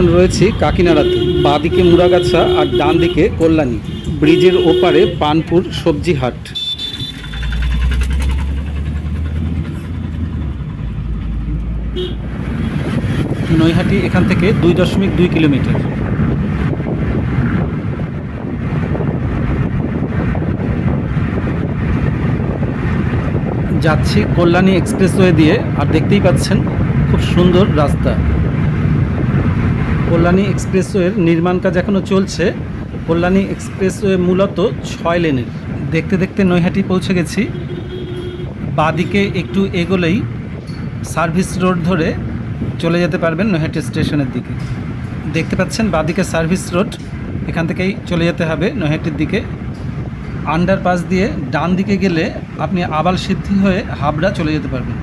এখন রয়েছি কাকিনাড়াতে। বাঁদিকে মুরাগাছা আর ডান দিকে কল্যাণী। ব্রিজের ওপারে পানপুর সবজি হাট নৈহাটি এখান থেকে দুই দশমিক দুই কিলোমিটার। যাচ্ছি কল্যাণী এক্সপ্রেসওয়ে দিয়ে, আর দেখতেই পাচ্ছেন খুব সুন্দর রাস্তা। কল্যাণী এক্সপ্রেসওয়ের নির্মাণ কাজ এখনও চলছে। কল্যাণী এক্সপ্রেসওয়ে মূলত ছয় লেনের। দেখতে দেখতে নৈহাটি পৌঁছে গেছি। বাদিকে একটু এগোলেই সার্ভিস রোড ধরে চলে যেতে পারবেন নৈহাটি স্টেশনের দিকে। দেখতে পাচ্ছেন বাদিকে সার্ভিস রোড, এখান থেকেই চলে যেতে হবে নৈহাটির দিকে। আন্ডারপাস দিয়ে ডান দিকে গেলে আপনি আবাল সিদ্ধি হয়ে হাবড়া চলে যেতে পারবেন।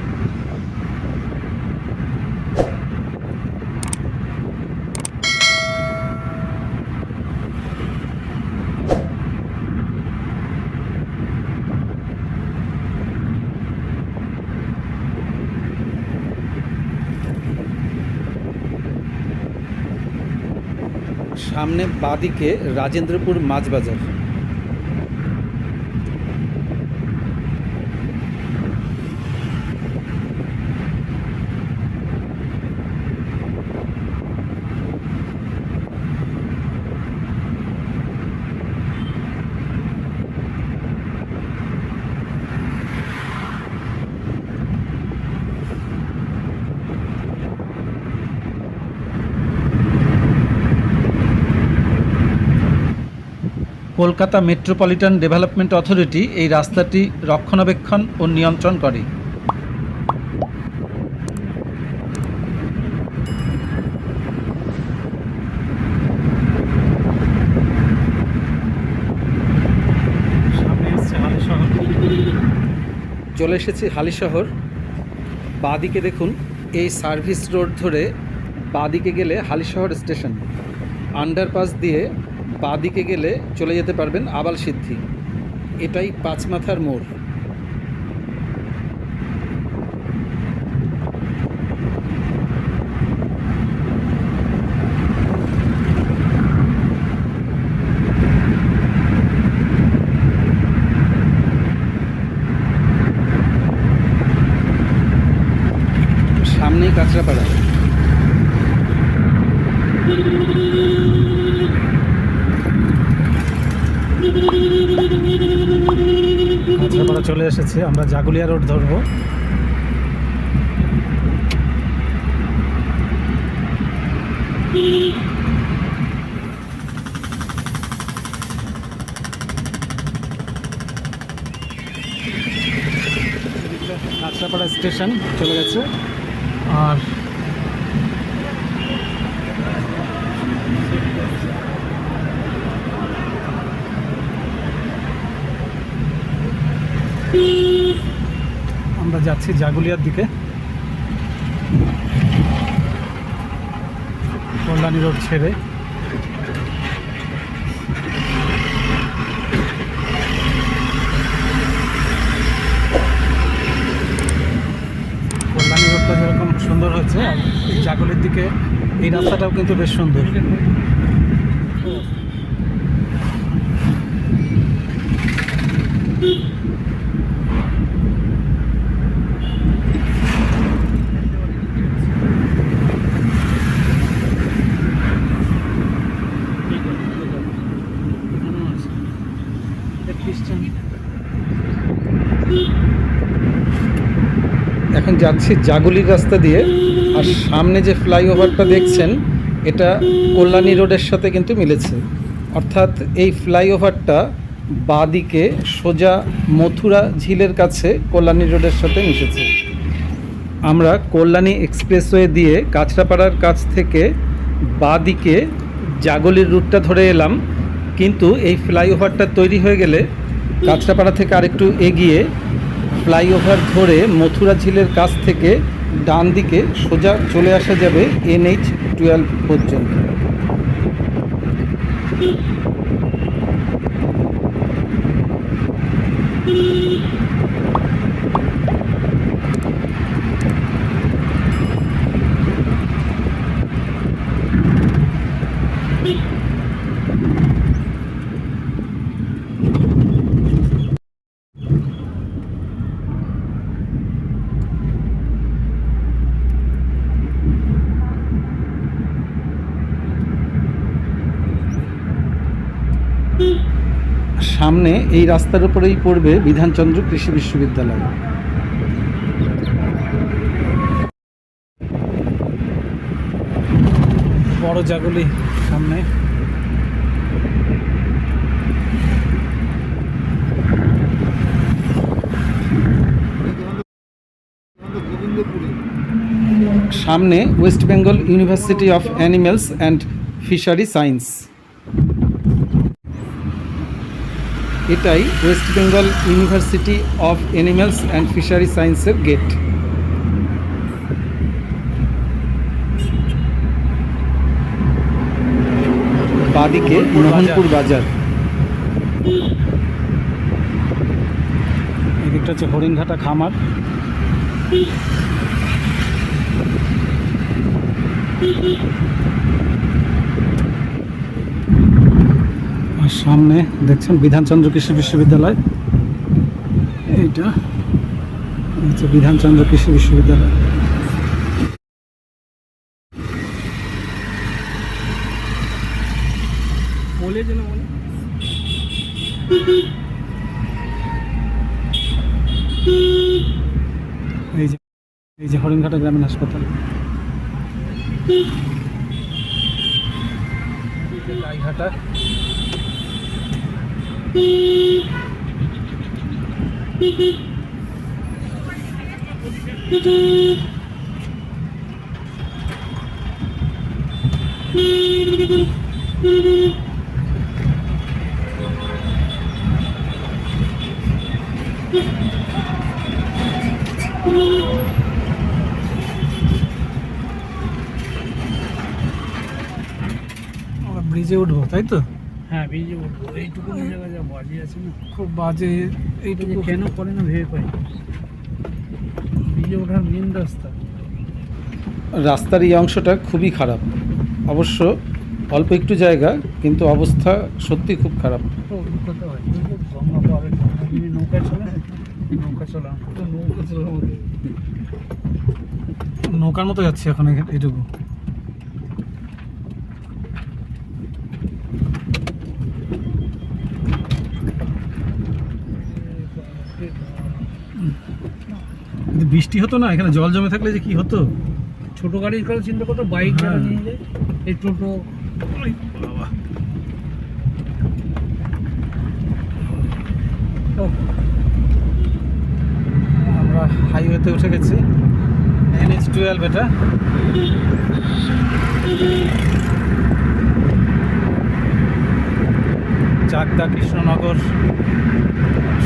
সামনে বাদিকে রাজেন্দ্রপুর মাছ বাজার। কলকাতা মেট্রোপলিটন ডেভেলপমেন্ট অথরিটি এই রাস্তাটি রক্ষণাবেক্ষণ ও নিয়ন্ত্রণ করে। চলে এসেছি হালিশহর বাদিকে দেখুন, এই সার্ভিস রোড ধরে বাদিকে গেলে হালিশহর স্টেশন। আন্ডারপাস দিয়ে বাদিকে গেলে চলে যেতে পারবেন আবাল সিদ্ধি। এটাই পাঁচ মাথার মোড় সামনেই কাঁচরাপাড়া কাঁচরাপাড়া চলে এসেছে আমরা জাগুলিয়া রোড ধরব। কাঁচরাপাড়া স্টেশন চলে গেছে। আর আমরা যাচ্ছি জাগুলিয়ার দিকে। কল্যাণী রোড ছেড়ে। কল্যাণী রোডটা যেরকম সুন্দর হয়েছে জাগুলির দিকে এই রাস্তাটাও কিন্তু বেশ সুন্দর। এখন যাচ্ছি জাগুলির রাস্তা দিয়ে আর সামনে যে ফ্লাইওভারটা দেখছেন, এটা কল্যাণী রোডের সাথে কিন্তু মিলেছে। অর্থাৎ এই ফ্লাইওভারটা বাদিকে সোজা মথুরা ঝিলের কাছে কল্যাণী রোডের সাথে মিশেছে। আমরা কল্যাণী এক্সপ্রেসওয়ে দিয়ে কাঁচরাপাড়ার কাছ থেকে বাদিকে জাগলির রুটটা ধরে এলাম। কিন্তু এই ফ্লাইওভারটা তৈরি হয়ে গেলে কাঁচরাপাড়া থেকে আরেকটু এগিয়ে ফ্লাইওভার ধরে মথুরা ঝিলের কাছ থেকে ডান দিকে সোজা চলে আসা যাবে এনএইচ টুয়েলভ পর্যন্ত। সামনে এই রাস্তার উপরেই পড়বে বিধানচন্দ্র কৃষি বিশ্ববিদ্যালয়। বড় জাগুলি সামনে। সামনে West Bengal University of Animals and Fishery Science. এটাই West Bengal University of Animals and Fishery সায়েন্সের গেট। বাদিকে মোহনপুর বাজার। এদিকটা হচ্ছে হরিণঘাটা খামার। সামনে দেখছেন বিধানচন্দ্র কৃষি বিশ্ববিদ্যালয়। এইটা হচ্ছে বিধানচন্দ্র কৃষি বিশ্ববিদ্যালয়। এই যে এই যে হরিণঘাটা গ্রামীণ হাসপাতাল। গাইঘাটা আমরা ব্রিজে উঠবো তাই তো হ্যাঁ উঠবো এইটুকু জায়গা যা বাজে আছে না। খুব বাজে এইটুকু। কেন করে না ভেবে পাই। বেরিয়ে ওঠার মেন রাস্তা। রাস্তার এই অংশটা খুবই খারাপ। অবশ্য অল্প একটু জায়গা কিন্তু অবস্থা সত্যি খুব খারাপ। তো অভিজ্ঞতা হয়। কিন্তু গঙ্গা পাহাড়ে গঙ্গা দিনে নৌকা চলে না নৌকা চলা তো নৌকা চলার মধ্যে নৌকার মতো যাচ্ছে এখন এখানে- এইটুকু যদি বৃষ্টি হতো না? এখানে জল জমে থাকলে যে কি হতো? ছোট গাড়ির কথা চিন্তা করতো বাইক যারা হ্যাঁ। নিয়ে যায়? এই টোটো। আমরা হাইওয়েতে উঠে গেছি। এনএইচ টুয়েলভ এটা। চাকদা কৃষ্ণনগর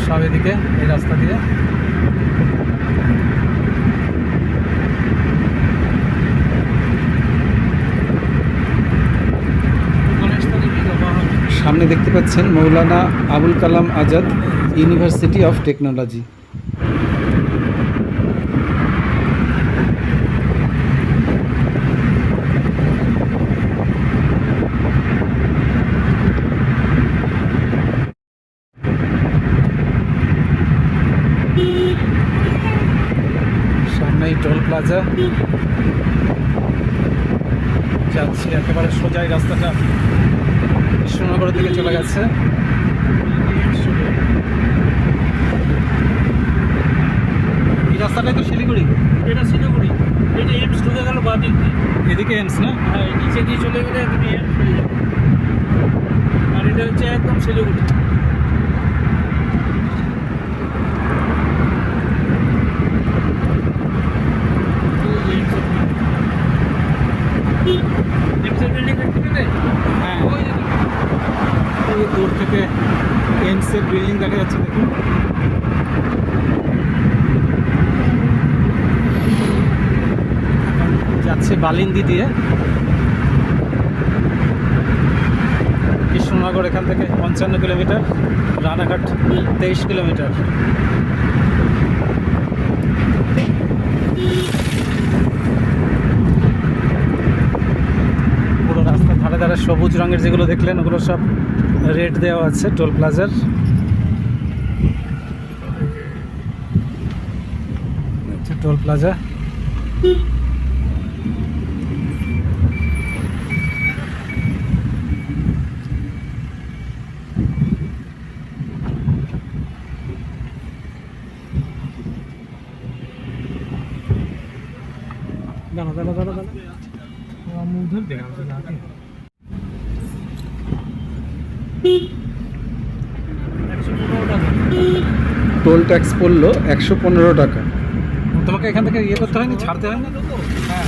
সব এদিকে এই রাস্তা দিয়ে। সামনে দেখতে পাচ্ছেন Maulana Abul Kalam Azad university of technology সামনেই টোল প্লাজা যাচ্ছি একেবারে সোজাই রাস্তাটা। কৃষ্ণনগরের দিকে চলে গেছে। এই রাস্তাটাই তো শিলিগুড়ি। এটা শিলিগুড়ি। এটা এমস ঢুকে গেল বাদিক দিয়ে। এদিকে এমস না? হ্যাঁ নিচে দিয়ে চলে গেলে তুমি এমস হয়ে যাবে। আর এটা হচ্ছে একদম শিলিগুড়ি এমসের বিল্ডিং দেখতে পেলে হ্যাঁ ওই যে দূর থেকে এমসের বিল্ডিং দেখা যাচ্ছে, দেখুন। যাচ্ছে বালিন্দি দিয়ে। কৃষ্ণনগর এখান থেকে পঞ্চান্ন কিলোমিটার, রানাঘাট তেইশ কিলোমিটার। সবুজ রঙের যেগুলো দেখলেন, ওগুলো সব রেট দেওয়া আছে, টোল প্লাজার। আচ্ছা, টোল প্লাজা। দাঁড়া দাঁড়া দাঁড়া ট্যাক্স পড়ল একশো পনেরো টাকা। তোমাকে এখান থেকে ইয়ে করতে হয়নি? ছাড়তে হয়নি? হ্যাঁ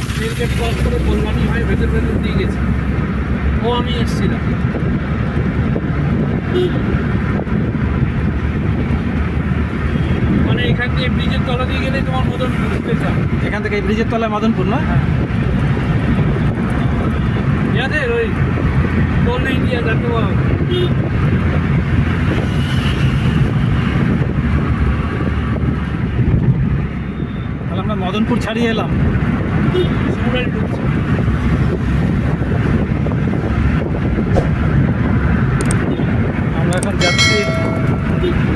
ক্রস করে কল্যাণী হয়ে ভেতর ভেতর দিয়ে গেছে। ও আমি এসেছিলাম। মানে এখান দিয়ে ব্রিজের তলা দিয়ে গেলে তোমার মদন স্টেশন এখান থেকে এই ব্রিজের তলায় মদনপুর না ইয়াদের ওই ইন্ডিয়া বলা হয়। তাহলে আমরা মদনপুর ছাড়িয়ে এলাম। আমরা এখন যাচ্ছি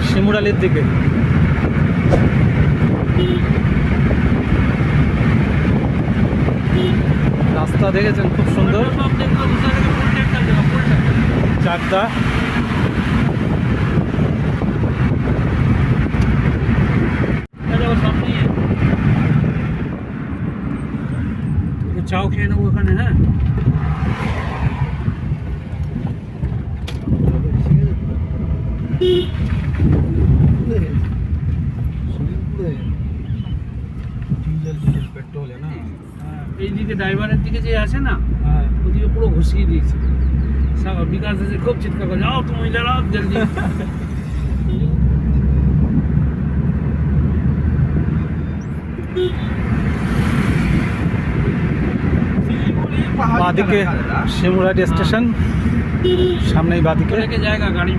শিমুরালির দিকে। রাস্তা দেখেছেন খুব সুন্দর। সব দেখল বুঝতে গেলে ফুল ট্যাঙ্কার দেওয়া ফুল ট্যাঙ্কার চাকদা এটা আবার সামনেই একটু চাও খেয়ে নেব ওখানে হ্যাঁ পেট্রোল না হ্যাঁ, এইদিকে ড্রাইভারের দিকে যে আছে না হ্যাঁ ওদিকে পুরো ঘুষিয়ে দিয়েছে সব বিকাশ এসে খুব চিৎকার করে যাও তুমি দাঁড়াও জলদি বাদিকে শিমুরালি স্টেশন সামনেই বাদিকে। জায়গা গাড়ি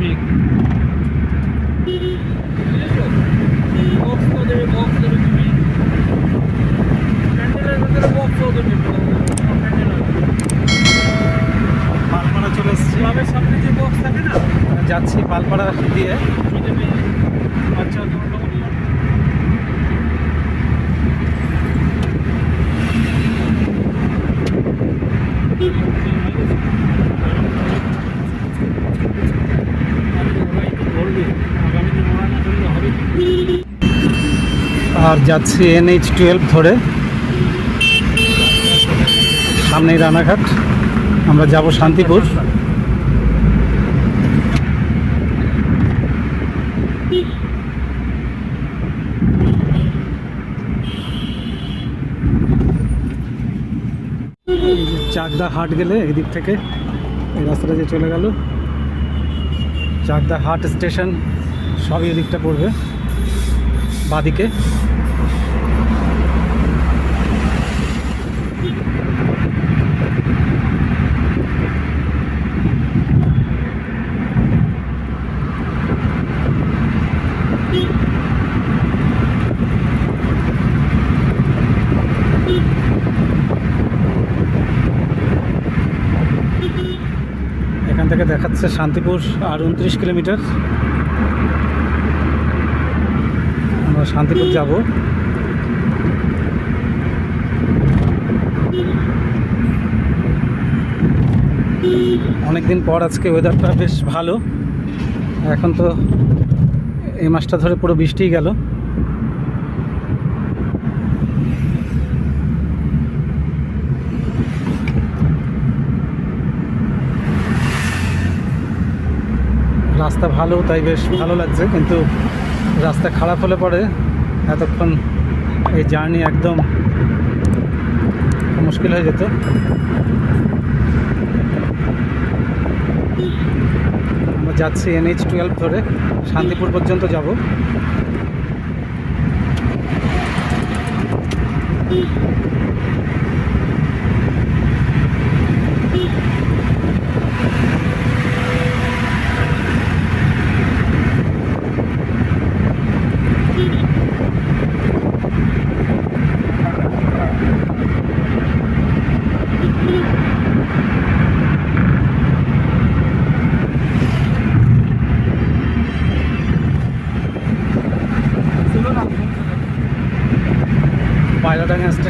পালপাড়া চলে এসেছি। সামনে যে বক্স থাকে না? যাচ্ছি পালপাড়া দিয়ে। আচ্ছা তোমার তখন আর যাচ্ছি এনএইচ টুয়েলভ ধরে। সামনেই রানাঘাট। আমরা যাব শান্তিপুর। চাকদা হাট গেলে এদিক থেকে এই রাস্তাটা যে চলে গেল। চাকদা হাট স্টেশন, সবই এদিকটা পড়বে। বাদিকে। এখান থেকে দেখাচ্ছে শান্তিপুর আর উনত্রিশ কিলোমিটার। আমরা শান্তিপুর যাব। অনেকদিন পর আজকে ওয়েদারটা বেশ ভালো। এখন তো এই মাসটা ধরে পুরো বৃষ্টিই গেল। রাস্তা ভালো, তাই বেশ ভালো লাগছে, কিন্তু রাস্তা খারাপ হলে পরে এতক্ষণ এই জার্নি একদম মুশকিল হয়ে যেত। আমরা যাচ্ছি এনএইচ টুয়েলভ ধরে শান্তিপুর পর্যন্ত যাব। পায়রাডাঙ্গা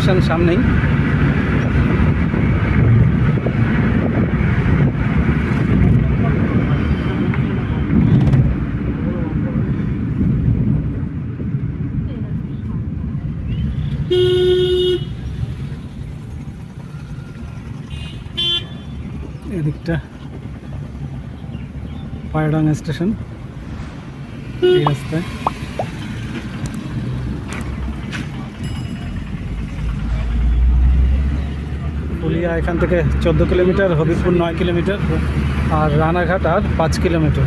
স্টেশন সামনেই। এদিকটা পায়ডাঙ্গা স্টেশন। রাস্তায়। পুলিয়া এখান থেকে চোদ্দ কিলোমিটার, হবিবপুর নয় কিলোমিটার আর রানাঘাট আর পাঁচ কিলোমিটার।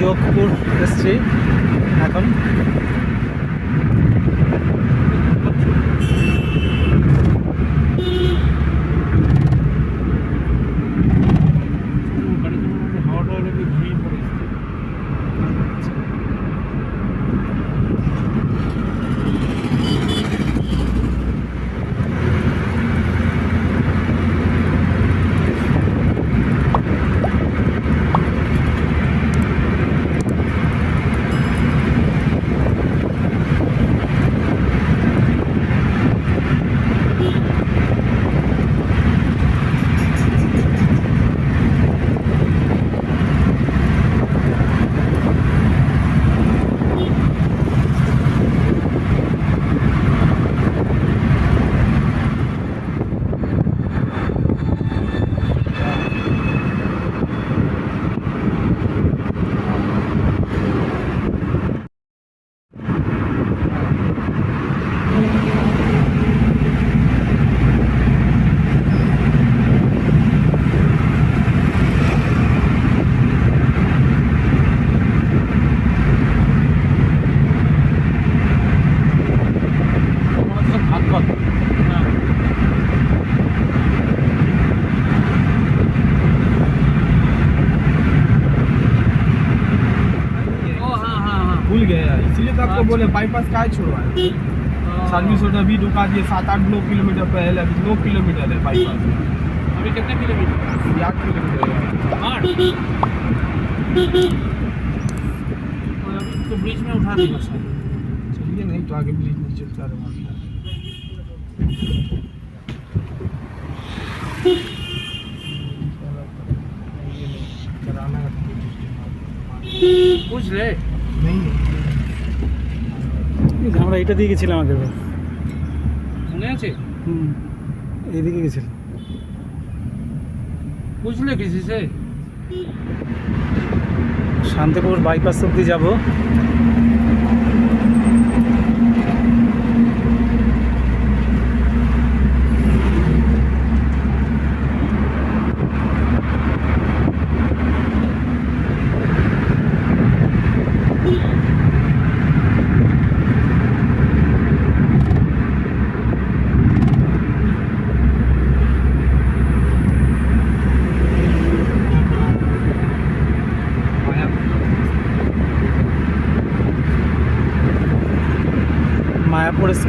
যোগপুর এসছি এখন तो बोले बाईपास का छोड़वाए सर्विस रोड अभी रुका दिए सात आठ नौ किलोमीटर पहले अभी नौ किलोमीटर है बाईपास अभी कितने किलोमीटर? आठ किलोमीटर है। तो ब्रिज में उठा देगा चलिए नहीं तो आगे ब्रिज नीचे उतारे पूछ ले। नहीं আমরা এটা দিয়ে গেছিলাম আগে। মনে আছে? হুম এইদিকে গেছিলাম বুঝলে গেছিস শান্তিপুর বাইপাস অব্দি যাব।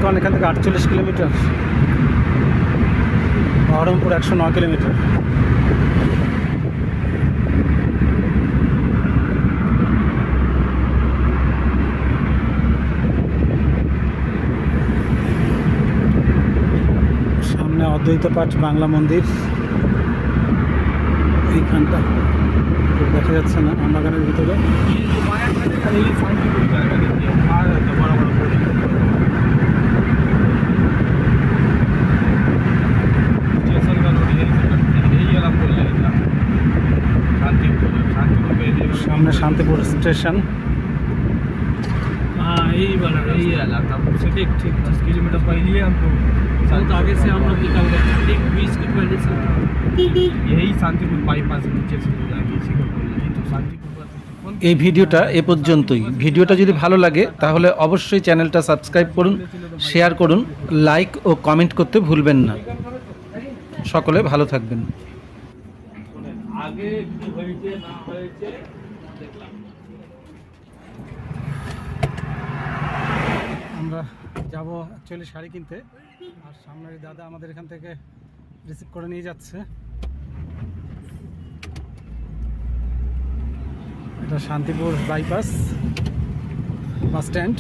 ইস্কন এখান থেকে আটচল্লিশ কিলোমিটার। বহরমপুর একশো নয় কিলোমিটার। সামনে অদ্বৈত পাঠ, বাংলা মন্দির। এইখানটা। দেখা যাচ্ছে না আমবাগানের ভিতরে। শান্তিপুর স্টেশন हाँ यही वाला यही वाला था उससे ठीक ठीक दस किलोमीटर पहले ही हमको बहुत आगे से हम लोग निकल गए एक बीस के पहले से यही शांतिपुर बाईपास नीचे से हो जाएगी इसी को बोल रही तो शांतिपुर का कौन এই ভিডিওটা এ পর্যন্তই ভিডিওটা যদি ভালো লাগে তাহলে অবশ্যই চ্যানেলটা সাবস্ক্রাইব করুন শেয়ার করুন লাইক ও কমেন্ট করতে ভুলবেন না সকলে ভালো থাকবেন আগে কি হয়েছে না হয়েছে আমরা যাব অ্যাকচুয়ালি শাড়ি কিনতে, আর সামনের দাদা আমাদের এখান থেকে রিসিভ করে নিয়ে যাচ্ছে। এটা শান্তিপুর বাইপাস বাস স্ট্যান্ড।